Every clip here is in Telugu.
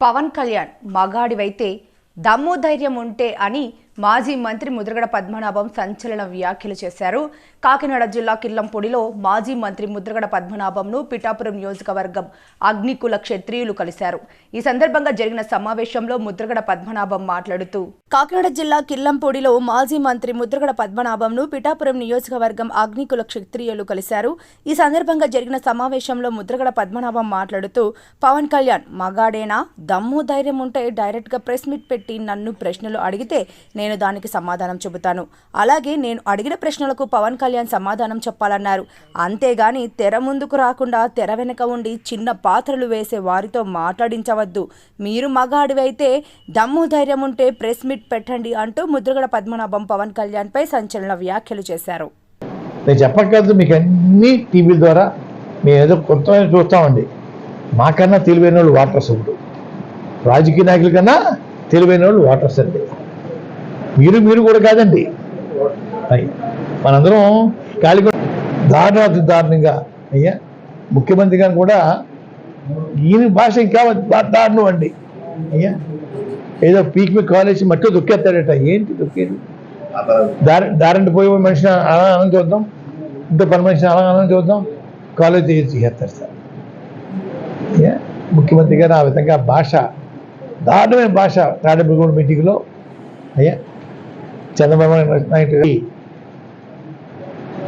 పవన్ కళ్యాణ్ మగాడివైతే దమ్ము ధైర్యం ఉంటే అని మాజీ మంత్రి ముద్రగడ పద్మనాభం సంచలన వ్యాఖ్యలు చేశారు. కాకినాడ జిల్లా కిల్లంపొడిలో మాజీ మంత్రి ముద్రగడ పద్మనాభంను పిఠాపురం నియోజకవర్గం అగ్నికుల క్షత్రియులు కలిశారు. ఈ సందర్భంగా జరిగిన సమావేశంలో ముద్రగడ పద్మనాభం మాట్లాడుతూ కాకినాడ జిల్లా కిల్లంపొడిలో మాజీ మంత్రి ముద్రగడ పద్మనాభంను పిఠాపురం నియోజకవర్గం అగ్నికుల క్షత్రియులు కలిశారు. ఈ సందర్భంగా జరిగిన సమావేశంలో ముద్రగడ పద్మనాభం మాట్లాడుతూ పవన్ కళ్యాణ్ మగాడేనా? దమ్ము ధైర్యం ఉంటే డైరెక్ట్గా ప్రెస్ మీట్ పెట్టి నన్ను ప్రశ్నలు అడిగితే నేను దానికి సమాధానం చెబుతాను. అలాగే నేను అడిగిన ప్రశ్నలకు పవన్ కళ్యాణ్ సమాధానం చెప్పాలన్నారు. అంతేగాని తెర ముందుకు రాకుండా తెర వెనక ఉండి చిన్న పాత్రలు వేసే వారితో మాట్లాడించవద్దు. మీరు మగాడివైతే దమ్ము ధైర్యం ఉంటే ప్రెస్ మీట్ పెట్టండి అంటూ ముద్రగడ పద్మనాభం పవన్ కళ్యాణ్ పై సంచలన వ్యాఖ్యలు చేశారు. నేను చెప్పక్కర్లేదు మీకు అన్ని టీవీ ద్వారా మేము ఏదో కొత్త చూస్తామండి. మాకన్నా తెలివైన వాళ్ళు వాటర్స్ ఇప్పుడు రాజకీయ నాయకుల కన్నా తెలివైన వాళ్ళు వాటర్స్ అండి. మీరు మీరు కూడా కాదండి. మనందరం కాళీ దారుణాతి దారుణంగా అయ్యా ముఖ్యమంత్రి గారు కూడా ఈయన భాష ఇంకా దారుణం అండి. అయ్యా ఏదో పీక్ మీ కాలేజ్ మట్టి దొక్కేస్తాడట. ఏంటి దొక్కేది? దారి దారంటి పోయి మనిషిని అలా అనం చూద్దాం. ఇంత పని మనిషిని అలా అనం చూద్దాం. కాలేజ్ చేస్తారు సార్? ముఖ్యమంత్రి గారు ఆ విధంగా భాష దారుణమైన భాష రాడబిగూడ మీటింగ్లో అయ్యా చంద్రబాబు నాయుడు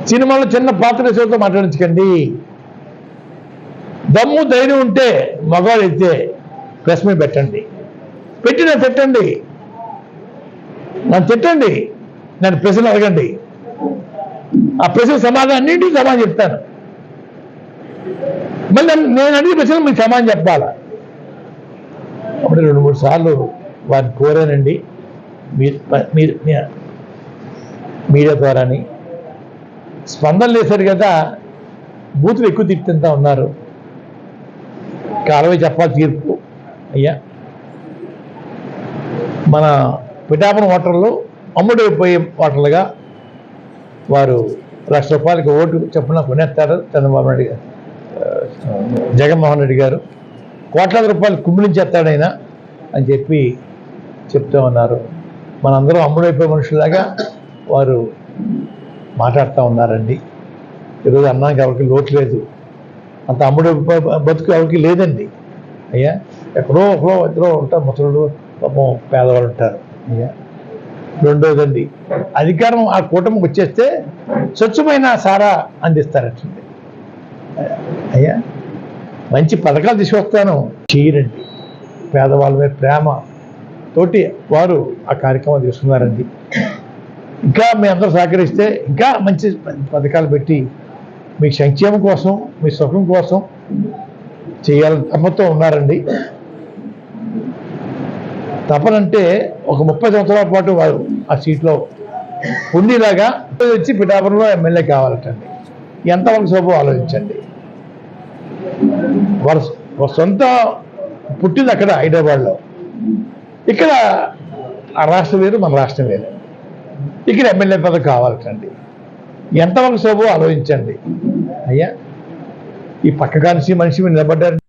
సినిమాలో చిన్న పాత్ర వేసేతో మాట్లాడించకండి. దమ్ము ధైర్యం ఉంటే మగవాడు అయితే ప్రెస్ మీద పెట్టండి. పెట్టి నన్ను తిట్టండి. నన్ను తిట్టండి. నన్ను ప్రశ్నలు అడగండి. ఆ ప్రశ్న సమాధానం అన్నింటికి సమాధానం చెప్తాను. మళ్ళీ నేను అడిగిన ప్రశ్నలు మీకు సమాధానం చెప్పాలా? అప్పుడు రెండు మూడు సార్లు వారిని కోరానండి. మీరు మీరు మీడియా ద్వారాని. స్పందన లేసారు కదా బూతులు ఎక్కువ తిప్పుతుంటా ఉన్నారు. కాలవే చెప్పాలి తీర్పు. అయ్యా. మన పిఠాపురం ఓటర్లు అమ్ముడైపోయే ఓటర్లుగా వారు లక్ష రూపాయలకి ఓటు చెప్పున కొనేస్తారు చంద్రబాబు నాయుడు గారు. జగన్మోహన్ రెడ్డి గారు. కోట్లాది రూపాయలు కుమ్మిలించేస్తాడైనా అని చెప్పి చెప్తూ ఉన్నారు. మనందరం అమ్ముడైపోయే మనుషులాగా వారు మాట్లాడుతూ ఉన్నారండి. ఈరోజు అన్నానికి ఎవరికి లోటు లేదు. అంత అమ్ముడు బతుకు ఎవరికి లేదండి. అయ్యా? ఎక్కడో ఒకడో ఇద్దరో ఉంటారు ముసలుడు పాపం పేదవాళ్ళు ఉంటారు. అయ్యా? రెండోదండి అధికారం ఆ కూటమికి వచ్చేస్తే స్వచ్ఛమైన సారా అందిస్తారటండి. అయ్యా? మంచి పథకాలు తీసుకొస్తాను. చేయరండి. పేదవాళ్ళ మీద ప్రేమ తోటి వారు ఆ కార్యక్రమం తీసుకున్నారండి. ఇంకా మీ అందరూ సహకరిస్తే ఇంకా మంచి పథకాలు పెట్టి మీ సంక్షేమం కోసం మీ సుఖం కోసం చేయాలని తపతో ఉన్నారండి. తపనంటే ఒక ముప్పై సంవత్సరాల పాటు వారు ఆ సీట్లో ఉండేలాగా వచ్చి పిఠాపురంలో ఎమ్మెల్యే కావాలటండి. ఎంతవరకు శుభం ఆలోచించండి. వారు సొంత పుట్టింది అక్కడ హైదరాబాద్లో. ఇక్కడ ఆ రాష్ట్రం వేరు మన రాష్ట్రం వేరు. ఇక్కడ ఎమ్మెల్యే పదవి కావాలటండి ఎంతవరకు శోభో ఆలోచించండి. అయ్యా ఈ పక్క కానిసి మనిషి మీద నిలబడ్డారు.